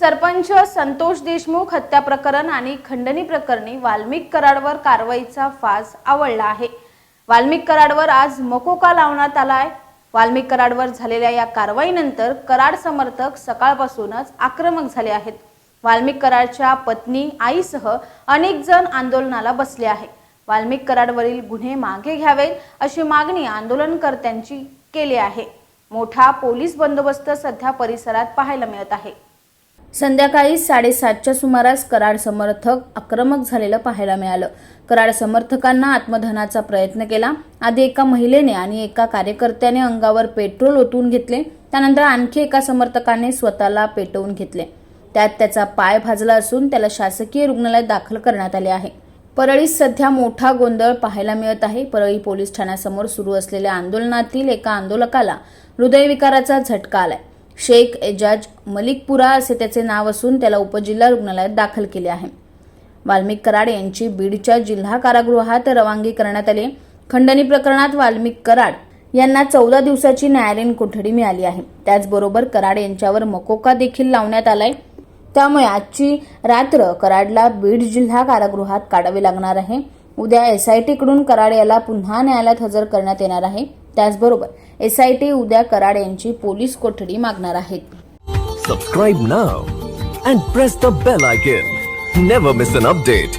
सरपंच संतोष देशमुख हत्या प्रकरण आणि खंडणी प्रकरणी वाल्मिक कराडवर कारवाईचा फास आवळला आहे. वाल्मिक कराडवर आज मकोका लावण्यात आलाय. वाल्मिक कराडवर झालेल्या या कारवाईनंतर कराड समर्थक सकाळपासूनच आक्रमक झाले आहेत. वाल्मिक कराडच्या पत्नी आईसह अनेक जण आंदोलनाला बसले आहे. वाल्मिक कराडवरील गुन्हे मागे घ्यावेत अशी मागणी आंदोलनकर्त्यांची केली आहे. मोठा पोलीस बंदोबस्त सध्या परिसरात पाहायला मिळत आहे. संध्याकाळी साडेसातच्या सुमारास कराड समर्थक आक्रमक झालेलं पाहायला मिळालं. कराड समर्थकांना आत्मधनाचा प्रयत्न केला. आधी एका महिलेने आणि एका कार्यकर्त्याने अंगावर पेट्रोल ओतून घेतले. त्यानंतर आणखी एका समर्थकाने स्वतःला पेटवून घेतले. त्यात त्याचा पाय भाजला असून त्याला शासकीय रुग्णालयात दाखल करण्यात आले आहे. परळीत सध्या मोठा गोंधळ पाहायला मिळत आहे. परळी पोलीस ठाण्यासमोर सुरू असलेल्या आंदोलनातील एका आंदोलकाला हृदयविकाराचा झटका आलाय. शेख एजाज मलिकपुरा असे त्याचे नाव असून त्याला उपजिल्हा रुग्णालयात दाखल केले आहे. वाल्मिक कराड यांची बीडच्या जिल्हा कारागृहात रवानगी करण्यात आली. खंडणी प्रकरणात वाल्मिक कराड यांना चौदा दिवसाची न्यायालयीन कोठडी मिळाली आहे. त्याचबरोबर कराड यांच्यावर मकोका देखील लावण्यात आलाय. त्यामुळे आजची रात्र कराडला बीड जिल्हा कारागृहात काढावी लागणार आहे. उद्या एसआयटीकडून कराड याला पुन्हा न्यायालयात हजर करण्यात येणार आहे. त्याचबरोबर एस आय टी उद्या कराड यांची पोलीस कोठडी मागणार आहेत. Subscribe now and press the bell icon never miss an update